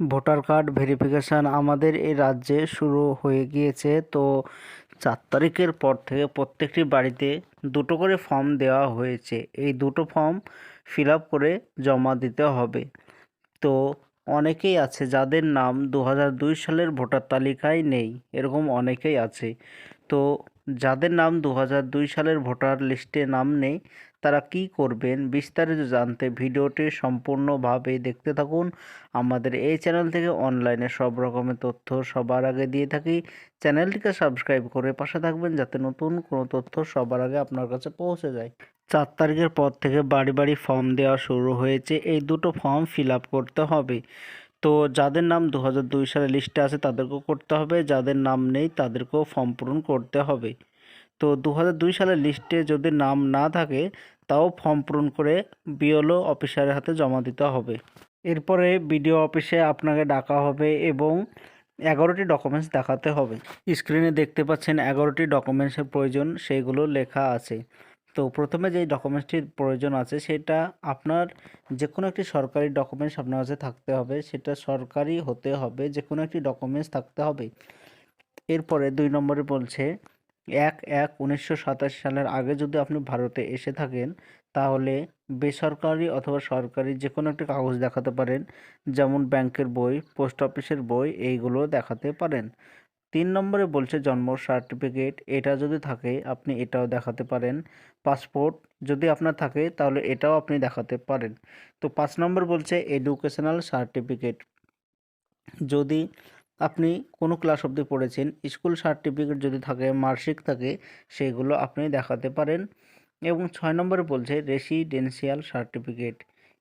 Voter card verification আমাদের এই রাজ্যে শুরু হয়ে গিয়েছে। তো চার তারিখের পর থেকে প্রত্যেকটি বাড়িতে দুটো করে ফর্ম দেওয়া হয়েছে। এই দুটো ফর্ম ফিল করে জমা দিতে হবে। তো অনেকেই আছে যাদের নাম দু হাজার দুই সালের ভোটার তালিকায় নেই, এরকম অনেকেই আছে। তো যাদের নাম দু হাজার দুই সালের ভোটার লিস্টে নাম নেই তারা কি করবেন বিস্তারিত জানতে ভিডিওটি সম্পূর্ণভাবে দেখতে থাকুন। আমাদের এই চ্যানেল থেকে অনলাইনে সব রকমের তথ্য সবার আগে দিয়ে থাকি। চ্যানেলটিকে সাবস্ক্রাইব করে পাশে থাকবেন যাতে নতুন কোনো তথ্য সবার আগে আপনার কাছে পৌঁছে যায়। চার তারিখের পর থেকে বাড়ি বাড়ি ফর্ম দেওয়া শুরু হয়েছে। এই দুটো ফর্ম ফিল করতে হবে। তো যাদের নাম দু হাজার দুই সালে লিস্টে আছে তাদেরকেও করতে হবে। যাদের নাম নেই তাদেরকেও ফর্ম পূরণ করতে হবে। তো দু হাজার দুই সালের লিস্টে যদি নাম না থাকে তাও ফর্ম পূরণ করে বিএলও অফিসারের হাতে জমা দিতে হবে। এরপরে বিডিও অফিসে আপনাকে ডাকা হবে এবং এগারোটি ডকুমেন্টস দেখাতে হবে। স্ক্রিনে দেখতে পাচ্ছেন এগারোটি ডকুমেন্টসের প্রয়োজন, সেইগুলো লেখা আছে। তো প্রথমে যেই ডকুমেন্টসটির প্রয়োজন আছে, সেটা আপনার যে কোনো একটি সরকারি ডকুমেন্টস আপনার কাছে থাকতে হবে। সেটা সরকারি হতে হবে যে কোনো একটি ডকুমেন্টস থাকতে হবে। এরপরে দুই নম্বরে বলছে এক এক উনিশশো সাতাশি সালের আগে যদি আপনি ভারতে এসে থাকেন, তাহলে বেসরকারি অথবা সরকারি যে কোনো একটি কাগজ দেখাতে পারেন, যেমন ব্যাংকের বই, পোস্ট অফিসের বই, এইগুলো দেখাতে পারেন। তিন নম্বরে বলছে জন্ম, সার্টিফিকেট, এটা যদি থাকে, আপনি এটাও দেখাতে পারেন। পাসপোর্ট যদি আপনার থাকে, তাহলে এটাও আপনি দেখাতে পারেন। তো পাঁচ নম্বর বলছে এডুকেশনাল সার্টিফিকেট যদি আপনি কোনো ক্লাস অবধি পড়েছেন স্কুল সার্টিফিকেট যদি থাকে মার্কশিট থাকে, সেগুলো আপনি দেখাতে পারেন। এবং ছয় নম্বরে বলছে রেসিডেন্সিয়াল সার্টিফিকেট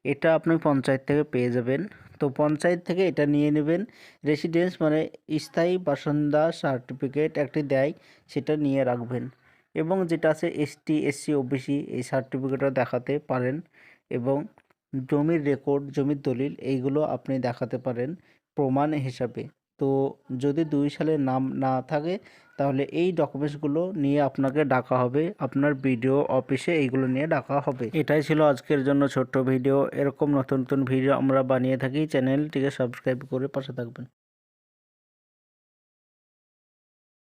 এটা আপনি পঞ্চায়েত থেকে পেয়ে যাবেন। তো পঞ্চায়েত থেকে এটা নিয়ে নেবেন। রেসিডেন্স মানে স্থায়ী বাসিন্দা সার্টিফিকেট একটি দেয়, সেটা নিয়ে রাখবেন। এবং যেটা আছে এসটি এসসি ওবিসি এই সার্টিফিকেটও দেখাতে পারেন। এবং জমির রেকর্ড জমির দলিল, এইগুলো আপনি দেখাতে পারেন প্রমাণ হিসাবে। তো যদি দুই সালের নাম না থাকে, তাহলে এই ডকুমেন্টসগুলো নিয়ে আপনাকে ডাকা হবে। আপনার ভিডিও অফিসে এইগুলো নিয়ে ডাকা হবে। এটাই ছিল আজকের জন্য ছোট্ট ভিডিও এরকম নতুন নতুন ভিডিও আমরা বানিয়ে থাকি। চ্যানেলটিকে সাবস্ক্রাইব করে পাশে থাকবেন।